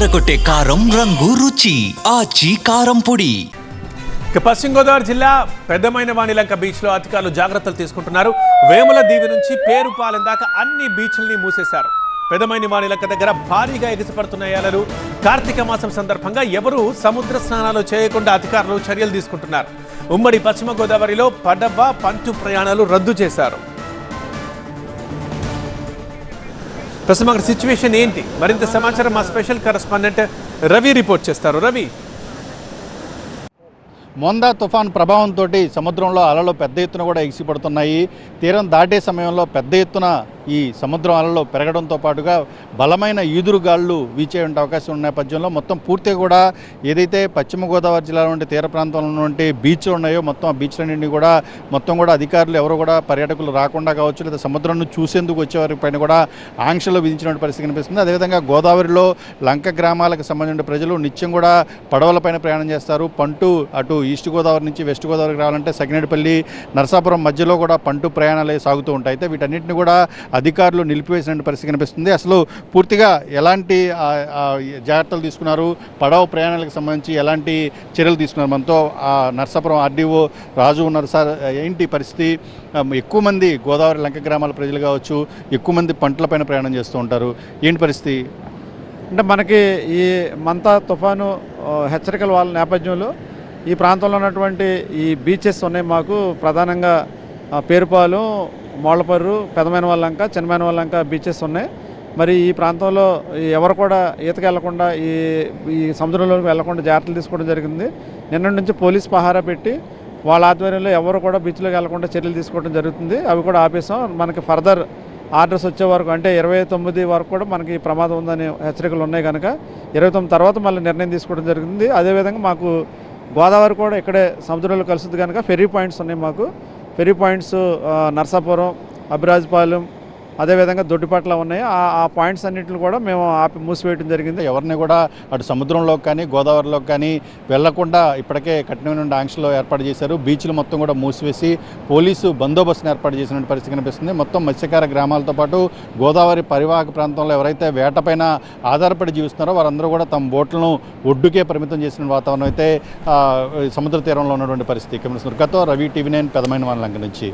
అదరగొట్టే కారం రంగు రుచి ఆచి కారం పొడి. ఇక పశ్చిమ గోదావరి జిల్లా పెద్దమైన వాణిలంక బీచ్లో అధికారులు జాగ్రత్తలు తీసుకుంటున్నారు. వేముల దీవి నుంచి పేరుపాలెం దాకా అన్ని బీచ్ల్ని మూసేశారు. పెద్దమైన వాణిలంక దగ్గర భారీగా ఎగిసిపడుతున్న ఏలలు కార్తీక మాసం సందర్భంగా ఎవరూ సముద్ర స్నానాలు చేయకుండా అధికారులు చర్యలు తీసుకుంటున్నారు. ఉమ్మడి పశ్చిమ గోదావరిలో పడవ పంటు ప్రయాణాలు రద్దు చేశారు. ప్రస్తుతం అక్కడ సిచ్యువేషన్ ఏంటి? మరింత సమాచారం మా స్పెషల్ కరెస్పాండెంట్ రవి రిపోర్ట్ చేస్తారు. రవి. మొందా తుఫాన్ ప్రభావంతో సముద్రంలో అలలు పెద్ద ఎత్తున కూడా ఎగిసిపడుతున్నాయి. తీరం దాటే సమయంలో పెద్ద ఎత్తున ఈ సముద్రం అలలో పెరగడంతో పాటుగా బలమైన ఈదురుగాళ్ళు వీచే ఉండే అవకాశం ఉన్న నేపథ్యంలో మొత్తం పూర్తిగా కూడా ఏదైతే పశ్చిమ గోదావరి జిల్లాలో ఉండే తీర ప్రాంతంలో ఉన్నటువంటి బీచ్లు ఉన్నాయో మొత్తం ఆ బీచ్లన్నింటినీ కూడా మొత్తం కూడా అధికారులు ఎవరు కూడా పర్యాటకులు రాకుండా కావచ్చు లేదా సముద్రంను చూసేందుకు వచ్చేవారి పైన కూడా ఆంక్షలు విధించినటువంటి పరిస్థితి కనిపిస్తుంది. అదేవిధంగా గోదావరిలో లంక గ్రామాలకు సంబంధించిన ప్రజలు నిత్యం కూడా పడవలపైన ప్రయాణం చేస్తారు. పంటు అటు ఈస్ట్ గోదావరి నుంచి వెస్ట్ గోదావరికి రావాలంటే సగినేటిపల్లి నరసాపురం మధ్యలో కూడా పంటు ప్రయాణాలు సాగుతూ ఉంటాయి. అయితే వీటన్నిటిని కూడా అధికారులు నిలిపివేసిన పరిస్థితి కనిపిస్తుంది. అసలు పూర్తిగా ఎలాంటి జాగ్రత్తలు తీసుకున్నారు? పడవ ప్రయాణాలకు సంబంధించి ఎలాంటి చర్యలు తీసుకున్నారు? మనతో ఆ నర్సాపురం ఆర్డీఓ రాజు ఉన్నారు సార్. ఏంటి పరిస్థితి? ఎక్కువ మంది గోదావరి లంక గ్రామాల ప్రజలు కావచ్చు ఎక్కువ మంది పంటలపైన ప్రయాణం చేస్తూ ఉంటారు. ఏంటి పరిస్థితి? అంటే మనకి ఈ మంతా తుఫాను హెచ్చరికలు హెచ్చరికల వాళ్ళ నేపథ్యంలో ఈ ప్రాంతంలో ఉన్నటువంటి ఈ బీచెస్ ఉన్నాయి మాకు. ప్రధానంగా పేరుపాలెం మోళ్ళపర్రు పెదమైన వాళ్ళంక చిన్నమైన వాళ్ళంక బీచెస్ ఉన్నాయి. మరి ఈ ప్రాంతంలో ఎవరు కూడా ఈతకి వెళ్ళకుండా ఈ ఈ సముద్రంలోకి వెళ్ళకుండా జాగ్రత్తలు తీసుకోవడం జరిగింది. నిన్న నుంచి పోలీస్ పహారా పెట్టి వాళ్ళ ఆధ్వర్యంలో ఎవరు కూడా బీచ్లోకి వెళ్ళకుండా చర్యలు తీసుకోవడం జరుగుతుంది. అవి కూడా ఆపేసాం మనకి ఫర్దర్ ఆర్డర్స్ వచ్చే వరకు అంటే ఇరవై తొమ్మిది వరకు కూడా మనకి ఈ ప్రమాదం ఉందని హెచ్చరికలు ఉన్నాయి కనుక ఇరవై తొమ్మిది తర్వాత మళ్ళీ నిర్ణయం తీసుకోవడం జరిగింది. అదేవిధంగా మాకు గోదావరి కూడా ఇక్కడే సముద్రంలో కలుస్తుంది కనుక ఫెర్రీ పాయింట్స్ ఉన్నాయి మాకు. ఫెర్రీ పాయింట్స్ నర్సాపురం అభిరాజ్పాలెం అదేవిధంగా దొడ్డిపట్ల ఉన్నాయి. ఆ పాయింట్స్ అన్నింటిని కూడా మేము ఆపి మూసివేయడం జరిగింది. ఎవరిని కూడా అటు సముద్రంలోకి కానీ గోదావరిలోకి కానీ వెళ్ళకుండా ఇప్పటికే కఠినమైన ఆంక్షలు ఏర్పాటు చేశారు. బీచ్లు మొత్తం కూడా మూసివేసి పోలీసు బందోబస్తును ఏర్పాటు చేసిన పరిస్థితి కనిపిస్తుంది. మొత్తం మత్స్యకార గ్రామాలతో పాటు గోదావరి పరివాహక ప్రాంతంలో ఎవరైతే వేటపైన ఆధారపడి జీవిస్తున్నారో వారందరూ కూడా తమ బోట్లను ఒడ్డుకే పరిమితం చేసిన వాతావరణం అయితే సముద్ర తీరంలో ఉన్నటువంటి పరిస్థితి కమిషన్ గతో రవి టీవీ నైన్ పెదమైన వాళ్ళ నుంచి.